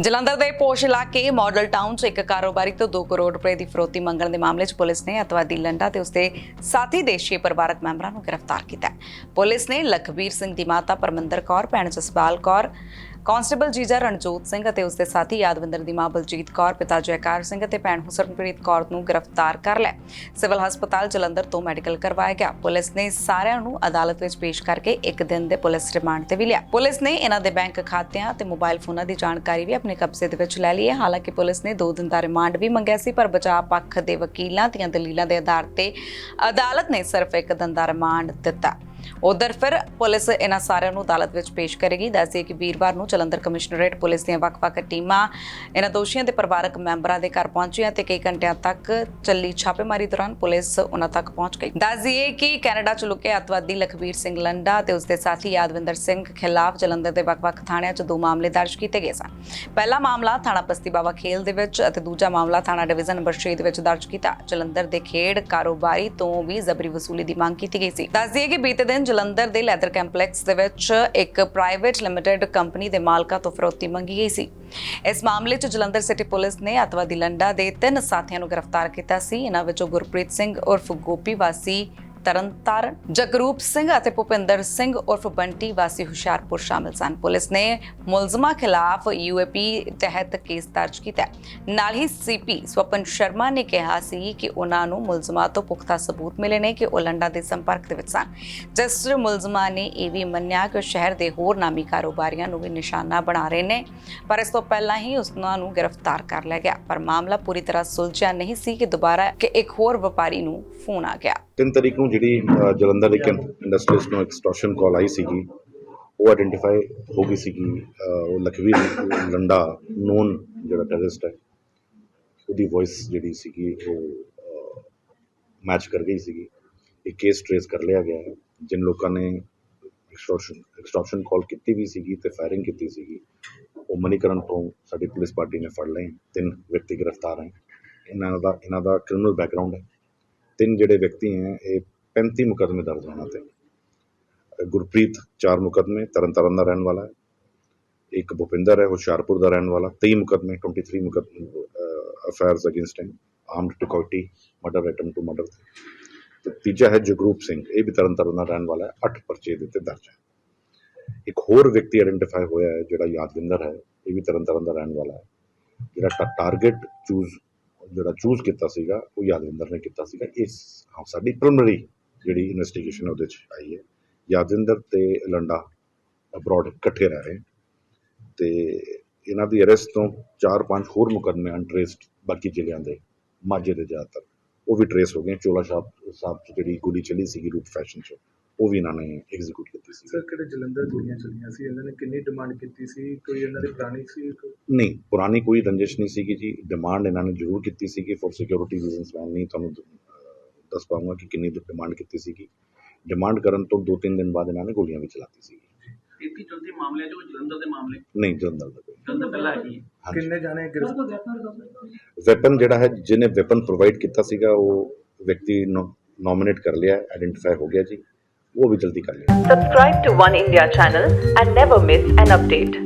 ਜਲੰਧਰ ਦੇ ਪੋਸ਼ ਇਲਾਕੇ model town 'ਚ ਇੱਕ ਕਾਰੋਬਾਰੀ ਤੋਂ 2 ਕਰੋੜ ਰੁਪਏ ਦੀ ਫਰੋਤੀ ਮੰਗਣ ਦੇ ਮਾਮਲੇ 'ਚ ਪੁਲਿਸ ਨੇ ਅਤਵਾਦੀ ਲੰਡਾ ਤੇ ਉਸਦੇ ਸਾਥੀ ਦੇ ਪਰਿਵਾਰਕ ਮੈਂਬਰਾਂ ਨੂੰ ਗ੍ਰਿਫਤਾਰ ਕੀਤਾ ਹੈ। ਪੁਲਿਸ ਨੇ ਲਖਬੀਰ ਸਿੰਘ ਦੀ ਮਾਤਾ ਪਰਮਿੰਦਰ ਕੌਰ, ਭੈਣ ਜਸਪਾਲ ਕੌਰ ਕਾਂਸਟੇਬਲ ਜੀਜਾ ਰਣਜੋਤ ਸਿੰਘ ਅਤੇ ਉਸਦੇ ਸਾਥੀ ਯਾਦਵਿੰਦਰ ਦੀ ਮਾਂ ਬਲਜੀਤ ਕੌਰ, ਪਿਤਾ ਜੈਕਾਰ ਸਿੰਘ ਅਤੇ ਭੈਣ ਹੁਸਨਪ੍ਰੀਤ ਕੌਰ ਨੂੰ ਗ੍ਰਿਫਤਾਰ ਕਰ ਲਿਆ। ਸਿਵਲ ਹਸਪਤਾਲ ਜਲੰਧਰ ਤੋਂ ਮੈਡੀਕਲ ਕਰਵਾਇਆ ਗਿਆ। ਪੁਲਿਸ ਨੇ ਸਾਰਿਆਂ ਨੂੰ ਅਦਾਲਤ ਵਿੱਚ ਪੇਸ਼ ਕਰਕੇ ਇੱਕ ਦਿਨ ਦੇ ਪੁਲਿਸ ਰਿਮਾਂਡ ਤੇ ਵੀ ਲਿਆ। ਪੁਲਿਸ ਨੇ ਇਹਨਾਂ ਦੇ ਬੈਂਕ ਖਾਤਿਆਂ ਤੇ ਮੋਬਾਈਲ ਫੋਨਾਂ ਦੀ ਜਾਣਕਾਰੀ ਵੀ ਆਪਣੇ ਕਬਜ਼ੇ ਦੇ ਵਿੱਚ ਲੈ ਲਈ ਹੈ। ਹਾਲਾਂਕਿ ਪੁਲਿਸ ਨੇ 2 ਦਿਨ ਦਾ ਰਿਮਾਂਡ ਵੀ ਮੰਗਿਆ ਸੀ, ਪਰ ਬਚਾਅ ਪੱਖ ਦੇ ਵਕੀਲਾਂ ਦੀਆਂ ਦਲੀਲਾਂ ਦੇ ਆਧਾਰ ਤੇ ਅਦਾਲਤ ਨੇ ਸਿਰਫ ਇੱਕ ਦਿਨ ਦਾ ਰਿਮਾਂਡ ਦਿੱਤਾ। ਉਧਰ ਫਿਰ ਪੁਲਿਸ ਇਹਨਾਂ ਸਾਰਿਆਂ ਨੂੰ ਅਦਾਲਤ ਵਿੱਚ ਪੇਸ਼ ਕਰੇਗੀ। ਦੱਸਦੇ ਕਿ ਵੀਰਵਾਰ ਨੂੰ ਜਲੰਧਰ ਕਮਿਸ਼ਨਰੇਟ ਪੁਲਿਸ ਦੀਆਂ ਵੱਖ-ਵੱਖ ਟੀਮਾਂ ਇਹਨਾਂ ਦੋਸ਼ੀਆਂ ਦੇ ਪਰਿਵਾਰਕ ਮੈਂਬਰਾਂ ਦੇ ਘਰ ਪਹੁੰਚੀਆਂ ਤੇ ਕਈ ਘੰਟਿਆਂ ਤੱਕ ਚੱਲੀ ਛਾਪੇਮਾਰੀ ਦੌਰਾਨ ਪੁਲਿਸ ਉਹਨਾਂ ਤੱਕ ਪਹੁੰਚ ਗਈ। ਦੱਸਦੀਏ ਕਿ ਕੈਨੇਡਾ ਚ ਲੁਕੇ ਅਤਵਾਦੀ ਲਖਬੀਰ ਸਿੰਘ ਲੰਡਾ ਤੇ ਉਸਦੇ ਸਾਥੀ ਯਾਦਵਿੰਦਰ ਸਿੰਘ ਖਿਲਾਫ ਜਲੰਧਰ ਦੇ ਵੱਖ-ਵੱਖ ਥਾਣਿਆਂ 'ਚ ਦੋ ਮਾਮਲੇ ਦਰਜ ਕੀਤੇ ਗਏ ਸਨ। ਪਹਿਲਾ ਮਾਮਲਾ ਥਾਣਾ ਬਸਤੀ ਬਾਵਾ ਖੇਲ ਦੇ ਵਿੱਚ ਅਤੇ ਦੂਜਾ ਮਾਮਲਾ ਥਾਣਾ ਡਿਵੀਜ਼ਨ ਨੰਬਰ 6 ਦੇ ਵਿੱਚ ਦਰਜ ਕੀਤਾ। ਜਲੰਧਰ ਦੇ ਖੇਡ ਕਾਰੋਬਾਰੀ ਤੋਂ ਵੀ ਜ਼ਬਰੀ ਵਸੂਲੀ ਦੀ ਮੰਗ ਕੀਤੀ ਗਈ ਸੀ। ਦੱਸਦੀਏ ਕਿ ਬੀਤੇ ਦਿਨ ਜਲੰਧਰ ਦੇ ਲੈਦਰ ਕੰਪਲੈਕਸ ਦੇ ਵਿੱਚ ਇੱਕ ਪ੍ਰਾਈਵੇਟ ਲਿਮਿਟਿਡ ਕੰਪਨੀ ਦੇ ਮਾਲਕਾਂ ਤੋਂ ਫਰੋਤੀ ਮੰਗੀ ਗਈ ਸੀ। ਇਸ ਮਾਮਲੇ 'ਚ ਜਲੰਧਰ ਸਿਟੀ ਪੁਲਿਸ ਨੇ ਅਤਵਾਦੀ ਲੰਡਾ ਦੇ ਤਿੰਨ ਸਾਥੀਆਂ ਨੂੰ ਗ੍ਰਿਫਤਾਰ ਕੀਤਾ ਸੀ। ਇਹਨਾਂ ਵਿੱਚੋਂ ਗੁਰਪ੍ਰੀਤ ਸਿੰਘ ਉਰਫ ਗੋਪੀ ਵਾਸੀ ਤਰਨਤਾਰਨ, ਜਗਰੂਪ ਸਿੰਘ ਅਤੇ ਭੁਪਿੰਦਰ ਸਿੰਘ ਉਰਫ ਬੰਟੀ ਵਾਸੀ ਹੁਸ਼ਿਆਰਪੁਰ ਸ਼ਾਮਿਲ ਸਨ। ਪੁਲਿਸ ਨੇ ਮੁਲਜ਼ਮਾਂ ਖਿਲਾਫ ਯੂਏਪੀ ਤਹਿਤ ਕੇਸ ਦਰਜ ਕੀਤਾ ਨਾਲ ਹੀ ਸੀਪੀ ਸਵਪਨ ਸ਼ਰਮਾ ਨੇ ਕਿਹਾ ਸੀ ਕਿ ਉਹਨਾਂ ਨੂੰ ਮੁਲਜ਼ਮਾਂ ਤੋਂ ਪੁਖਤਾ ਸਬੂਤ ਮਿਲੇ ਨੇ ਕਿ ਉਹ ਲੰਡਾ ਦੇ ਸੰਪਰਕ ਦੇ ਵਿੱਚ ਸਨ। ਜਿਸ ਮੁਲਜ਼ਮਾਂ ਨੇ ਇਹ ਵੀ ਮੰਨਿਆ ਕਿ ਉਹ ਸ਼ਹਿਰ ਦੇ ਹੋਰ ਨਾਮੀ ਕਾਰੋਬਾਰੀਆਂ ਨੂੰ ਵੀ ਨਿਸ਼ਾਨਾ ਬਣਾ ਰਹੇ ਨੇ, ਪਰ ਇਸ ਤੋਂ ਪਹਿਲਾਂ ਹੀ ਉਸਨਾਂ ਨੂੰ ਗ੍ਰਿਫਤਾਰ ਕਰ ਲਿਆ ਗਿਆ। ਪਰ ਮਾਮਲਾ ਪੂਰੀ ਤਰ੍ਹਾਂ ਸੁਲਝਿਆ ਨਹੀਂ ਸੀ ਕਿ ਦੁਬਾਰਾ ਕਿ ਇੱਕ ਹੋਰ ਵਪਾਰੀ ਨੂੰ ਫੋਨ ਆ ਗਿਆ। ਤਿੰਨ ਤਰੀਕ ਨੂੰ ਜਿਹੜੀ ਜਲੰਧਰ ਦੇ ਇੰਡਸਟਰੀਸ ਨੂੰ ਐਕਸਟੋਰਸ਼ਨ ਕਾਲ ਆਈ ਸੀਗੀ, ਉਹ ਆਇਡੈਂਟੀਫਾਈ ਹੋ ਗਈ ਸੀਗੀ ਉਹ ਲਖਵੀਰ ਲੰਡਾ ਨੋਨ ਜਿਹੜਾ ਟੈਰਰਿਸਟ ਹੈ, ਉਹਦੀ ਵੌਇਸ ਜਿਹੜੀ ਸੀਗੀ, ਉਹ ਮੈਚ ਕਰ ਗਈ ਸੀਗੀ। ਇਹ ਕੇਸ ਟ੍ਰੇਸ ਕਰ ਲਿਆ ਗਿਆ ਹੈ, ਜਿਨ ਲੋਕਾਂ ਨੇ ਐਕਸਟੋਰਸ਼ਨ ਐਕਸਟੋਰਸ਼ਨ ਕਾਲ ਕੀਤੀ ਵੀ ਸੀਗੀ ਤੇ ਫਾਇਰਿੰਗ ਕੀਤੀ ਸੀਗੀ। ਉਹ ਮਨੀਕਰਨ ਤੋਂ ਸਾਡੀ ਪੁਲਿਸ ਪਾਰਟੀ ਨੇ ਫੜ ਲਏ, ਤਿੰਨ ਵਿਅਕਤੀ ਗ੍ਰਿਫਤਾਰ ਹੈ। ਇਹਨਾਂ ਦਾ ਇਹਨਾਂ ਦਾ ਕ੍ਰਿਮੀਨਲ ਬੈਕਗ੍ਰਾਉਂਡ ਹੈ। ਤਿੰਨ ਜਿਹੜੇ ਵਿਅਕਤੀ ਹੈ, ਇਹ 35 ਮੁਕੱਦਮੇ ਦਰਜ ਹੋਣਾ ਤੇ ਗੁਰਪ੍ਰੀਤ ਚਾਰ ਮੁਕੱਦਮੇ, ਤਰਨਤਾਰਨ ਦਾ ਰਹਿਣ ਵਾਲਾ ਹੈ। ਇੱਕ ਭੁਪਿੰਦਰ ਹੈ ਹੁਸ਼ਿਆਰਪੁਰ ਦਾ ਰਹਿਣ ਵਾਲਾ। 23 ਮੁਕੱਦਮੇ 23 ਮੁਕੱਦਮੇ affairs against him armed dacoity murder attempt to murder ਤੇ ਤੀਜਾ ਹੈ ਜਗਰੂਪ ਸਿੰਘ, ਇਹ ਵੀ ਤਰਨਤਾਰਨ ਦਾ ਰਹਿਣ ਵਾਲਾ ਹੈ 8 ਪਰਚੇ ਦੇ ਉੱਤੇ ਦਰਜ ਹੈ। ਇੱਕ ਹੋਰ ਵਿਅਕਤੀ ਆਇਡੈਂਟੀਫਾਈ ਹੋਇਆ ਹੈ, ਜਿਹੜਾ ਯਾਦਵਿੰਦਰ ਹੈ, ਇਹ ਵੀ ਤਰਨਤਾਰਨ ਦਾ ਰਹਿਣ ਵਾਲਾ ਹੈ, ਜਿਹੜਾ ਟਾਰਗੇਟ ਚੂਜ਼ ਜਿਹੜਾ ਚੂਜ਼ ਕੀਤਾ ਸੀਗਾ, ਉਹ ਯਾਦਵਿੰਦਰ ਨੇ ਕੀਤਾ ਸੀਗਾ। ਇਸ ਸਾਡੀ ਪ੍ਰੀਲਿਮਿਨਰੀ ਜਿਹੜੀ ਇਨਵੈਸਟੀਗੇਸ਼ਨ ਉਹਦੇ ਚ ਆਈ ਹੈ। ਯਾਦਵਿੰਦਰ ਤੇ ਲੰਡਾ ਅਬਰੋਡ ਇਕੱਠੇ ਰਹਿ ਰਹੇ। ਤੇ ਇਹਨਾਂ ਦੀ ਅਰੈਸਟ ਤੋਂ 4-5 ਹੋਰ ਮੁਕੱਦਮੇ ਅਨਟ੍ਰੇਸਡ ਬਾਕੀ ਜ਼ਿਲ੍ਹਿਆਂ ਦੇ, ਮਾਝੇ ਦੇ ਜ਼ਿਆਦਾਤਰ, ਉਹ ਵੀ ਟ੍ਰੇਸ ਹੋ ਗਏ। ਚੋਲਾ ਸਾਹਿਬ ਸਾਹਿਬ 'ਚ ਜਿਹੜੀ ਗੋਲੀ ਚੱਲੀ ਸੀਗੀ ਰੂਟ ਫੈਸ਼ਨ 'ਚ ਉਹ ਵੀ ਇਹਨਾਂ ਨੇ ਐਗਜ਼ੀਕਿਊਟ ਕੀਤੀ ਸੀ। ਸਰ ਕਿਹੜੇ ਜਲੰਧਰ ਗੋਲੀਆਂ ਚੱਲੀਆਂ ਸੀ? ਇਹਨਾਂ ਨੇ ਕਿੰਨੀ ਡਿਮਾਂਡ ਕੀਤੀ ਸੀ? ਕੋਈ ਇਹਨਾਂ ਦੀ ਪੁਰਾਣੀ ਸੀ ਕੋਈ- ਨਹੀਂ ਪੁਰਾਣੀ ਕੋਈ ਰੰਜਿਸ਼ ਨਹੀਂ ਸੀਗੀ ਜੀ। ਡਿਮਾਂਡ ਇਹਨਾਂ ਨੇ ਜ਼ਰੂਰ ਕੀਤੀ ਸੀਗੀ। ਫॉर ਸਿਕਿਉਰਿਟੀ ਰੀਜ਼ਨਸ ਮੈਂ ਨਹੀਂ ਤੁਹਾਨੂੰ ਦੱਸ ਪਾਉਂਗਾ ਕਿ ਕਿੰਨੀ ਡਿਮਾਂਡ ਕੀਤੀ ਸੀਗੀ। ਡਿਮਾਂਡ ਕਰਨ ਤੋਂ 2-3 ਦਿਨ ਬਾਅਦ ਇਹਨਾਂ ਨੇ ਗੋਲੀਆਂ ਵੀ ਚਲਾਤੀ ਸੀ ਤੇਤੀ ਚੌਥੀ ਮਾਮਲੇ ਉਹ ਜਲੰਧਰ ਦੇ ਮਾਮਲੇ। ਨਹੀਂ ਜਲੰਧਰ ਦਾ ਕੋਈ। ਜਲੰਧਰ ਪਹਿਲਾਂ ਹੈ ਕਿੰਨੇ ਜਾਣੇ ਗ੍ਰਿਫਤਾਰ ਵੈਪਨ ਜਿਹੜਾ ਹੈ ਜਿਹਨੇ ਵੈਪਨ ਪ੍ਰੋਵਾਈਡ ਕੀਤਾ ਸੀਗਾ ਉਹ ਵਿਅਕਤੀ ਨੋਮੀਨੇਟ ਕਰ ਲਿਆ ਆਇਡੈਂਟੀਫਾਈ ਹੋ ਗਿਆ ਜੀ। वो भी जल्दी कर लें subscribe to One India channel and never miss an update